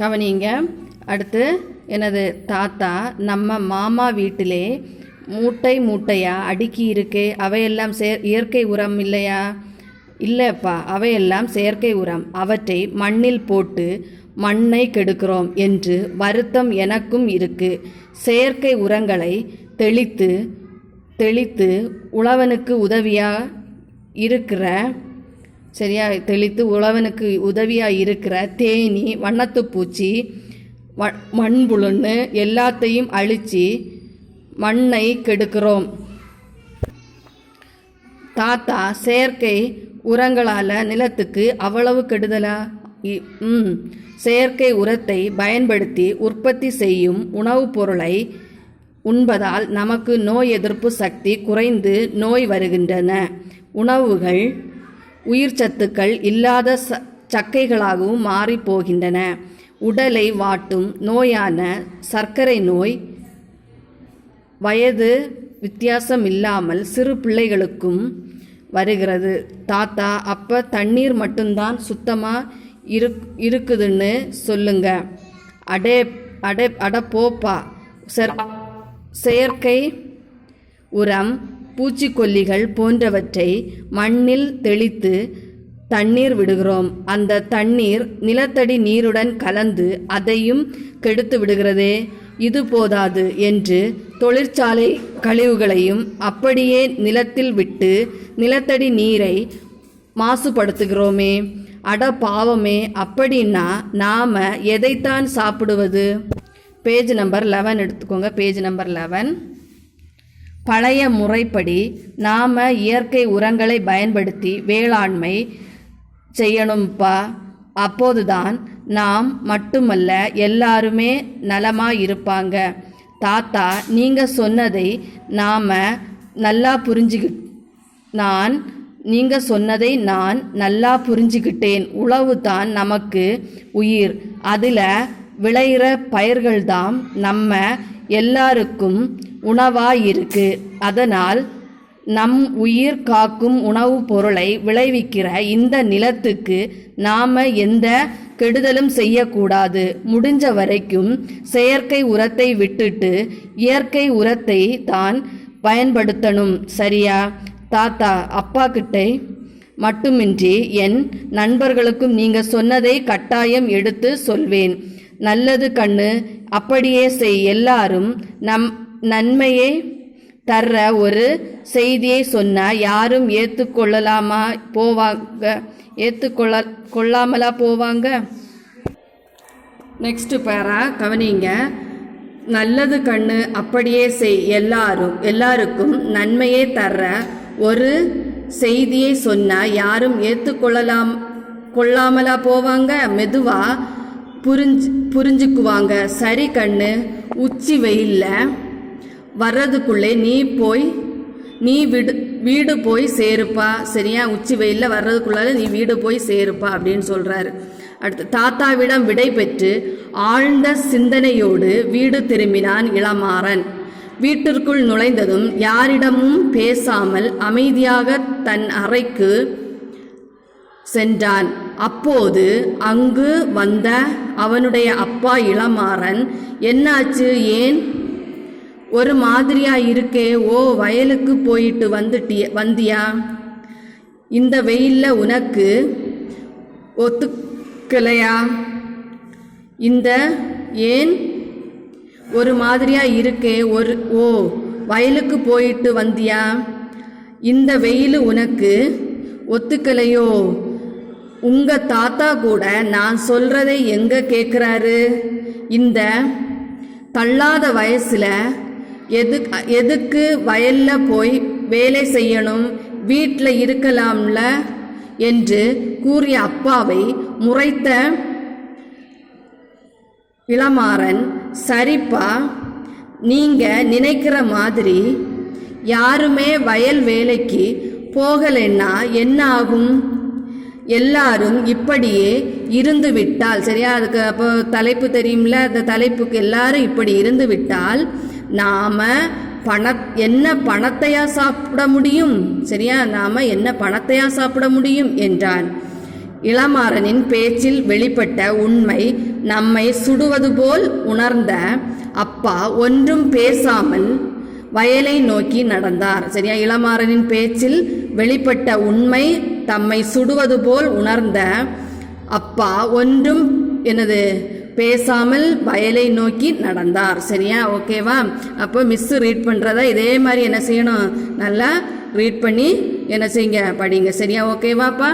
கவனிங்க அடுத்து எனது தாத்தா நம்ம மாமா வீட்டிலே மூட்டை மூட்டையாக அடுக்கி இருக்கே அவையெல்லாம் சே இயற்கை உரம் இல்லையா? இல்லைப்பா அவையெல்லாம் செயற்கை உரம். அவற்றை மண்ணில் போட்டு மண்ணை கெடுக்கிறோம் என்று வருத்தம் எனக்கும் இருக்கு. செயற்கை உரங்களை தெளித்து தெளித்து உழவனுக்கு உதவியாக இருக்கிற சரியா? தெளித்து உழவனுக்கு உதவியாக இருக்கிற தேனி வண்ணத்துப்பூச்சி வ மண்புழுன்னு எல்லாத்தையும் அழித்து மண்ணை கெடுக்கிறோம். தாத்தா செயற்கை உரங்களால் நிலத்துக்கு அவ்வளவு கெடுதலா? இ- ம். செயற்கை உரத்தை பயன்படுத்தி உற்பத்தி செய்யும் உணவுப் பொருளை உண்பதால் நமக்கு நோய் எதிர்ப்பு சக்தி குறைந்து நோய் வருகின்றன. உணவுகள் உயிர் சத்துக்கள் இல்லாத ச சக்கைகளாகவும் மாறிப்போகின்றன. உடலை வாட்டும் நோயான சர்க்கரை நோய் வயது வித்தியாசம் இல்லாமல் சிறு பிள்ளைகளுக்கும் வருகிறது. தாத்தா அப்போ தண்ணீர் மட்டும்தான் சுத்தமாக இருக் இருக்குதுன்னு சொல்லுங்க. அடே அடே அட போப்பா செயற்கை உரம் பூச்சிக்கொல்லிகள் போன்றவற்றை மண்ணில் தெளித்து தண்ணீர் விடுகிறோம். அந்த தண்ணீர் நிலத்தடி நீருடன் கலந்து அதையும் கெடுத்து விடுகிறதே. இது போதாது என்று தொழிற்சாலை கழிவுகளையும் அப்படியே நிலத்தில் விட்டு நிலத்தடி நீரை மாசுபடுத்துகிறோமே. அட பாவமே அப்படின்னா நாம எதைத்தான் சாப்பிடுவது? பேஜ் நம்பர் லெவன் எடுத்துக்கோங்க. பேஜ் நம்பர் லெவன் பழைய முறைப்படி நாம் இயற்கை உரங்களை பயன்படுத்தி வேளாண்மை செய்யணும்ப்பா அப்போதுதான் நாம் மட்டுமல்ல எல்லாருமே நலமாக இருப்பாங்க. தாத்தா நீங்கள் சொன்னதை நாம் நல்லா புரிஞ்சுக்கி நான் நீங்கள் சொன்னதை நான் நல்லா புரிஞ்சுக்கிட்டேன் உழவு தான் நமக்கு உயிர். அதில் விளையிற பயிர்கள்தான் நம்ம எல்லாருக்கும் உணவாக இருக்கு அதனால் நம் உயிர் காக்கும் உணவுப் பொருளை விளைவிக்கிற இந்த நிலத்துக்கு நாம் எந்த கெடுதலும் செய்யக்கூடாது. முடிஞ்ச வரைக்கும் செயற்கை உரத்தை விட்டுட்டு இயற்கை உரத்தை தான் பயன்படுத்தணும். சரியா? தாத்தா அப்பா கிட்டே மட்டுமின்றி என் நண்பர்களுக்கும் நீங்க சொன்னதை கட்டாயம் எடுத்து சொல்வேன். நல்லது கண்ணு அப்படியே செய். எல்லாரும் நம் நன்மையை தர்ற ஒரு செய்தியை சொன்னால் யாரும் ஏற்றுக்கொள்ளலாமா போவாங்க. ஏற்றுக்கொள்ள கொள்ளாமலா போவாங்க? நெக்ஸ்ட் பேரா கவனிங்க. நல்லது கண்ணு அப்படியே செய். எல்லாரும் எல்லாருக்கும் நன்மையே தர்ற ஒரு செய்தியை சொன்னால் யாரும் ஏற்றுக்கொள்ளலாம் கொள்ளாமலா போவாங்க? மெதுவா புரிஞ்சு புரிஞ்சுக்குவாங்க. சரி கண்ணு உச்சி வெயில்ல வர்றதுக்குள்ளே நீ போய் நீ வீடு வீடு போய் சேருப்பா. சரியா? உச்சி வெயிலில் வர்றதுக்குள்ளால நீ வீடு போய் சேருப்பா அப்படின்னு சொல்கிறாரு அடுத்து தாத்தாவிடம் விடை பெற்று ஆழ்ந்த சிந்தனையோடு வீடு திரும்பினான் இளமாறன். வீட்டிற்குள் நுழைந்ததும் யாரிடமும் பேசாமல் அமைதியாக தன் அறைக்கு சென்றான். அப்போது அங்கு வந்த அவனுடைய அப்பா இளமாறன் என்னாச்சு? ஏன் ஒரு மாதிரியா இருக்கே ஓ வயலுக்கு போயிட்டு வந்துட்டிய வந்தியா? இந்த வெயில்ல உனக்கு ஒத்துக்கலையா? இந்த ஏன் ஒரு மாதிரியா இருக்கே ஒரு ஓ வயலுக்கு போயிட்டு வந்தியா? இந்த வெயில் உனக்கு ஒத்துக்கலையோ? உங்க தாத்தா கூட நான் சொல்றதை எங்க கேட்குறாரு இந்த தள்ளாத வயசுல எது எதுக்கு வயல்ல போய் வேலை செய்யணும் வீட்டில் இருக்கலாம்ல? என்று கூறிய அப்பாவை முறைத்த இளமாறன் சரிப்பா நீங்க நினைக்கிற மாதிரி யாருமே வயல் வேலைக்கு போகலைன்னா என்ன ஆகும் எல்லாரும் இப்படியே இருந்து விட்டால் சரியா? அதுக்கு அப்போ தலைப்பு தெரியும்ல அந்த தலைப்புக்கு எல்லாரும் இப்படி இருந்து விட்டால் நாம பண என்ன பணத்தையா சாப்பிட முடியும்? சரியா? நாம என்ன பணத்தையா சாப்பிட முடியும் என்றான். இளமாறனின் பேச்சில் வெளிப்பட்ட உண்மை நம்மை சுடுவது போல் உணர்ந்த அப்பா ஒன்றும் பேசாமல் வயலை நோக்கி நடந்தார். சரியா? இளமாறனின் பேச்சில் வெளிப்பட்ட உண்மை தம்மை சுடுவது போல் உணர்ந்த அப்பா ஒன்றும் என்னது? பேசாமல் வயலை நோக்கி நடந்தார். சரியா? ஓகேவா? அப்போ மிஸ்ஸு ரீட் பண்ணுறத இதே மாதிரி என்ன செய்யணும்? நல்லா ரீட் பண்ணி என்ன செய்யுங்க? படிங்க. சரியா? ஓகேவாப்பா?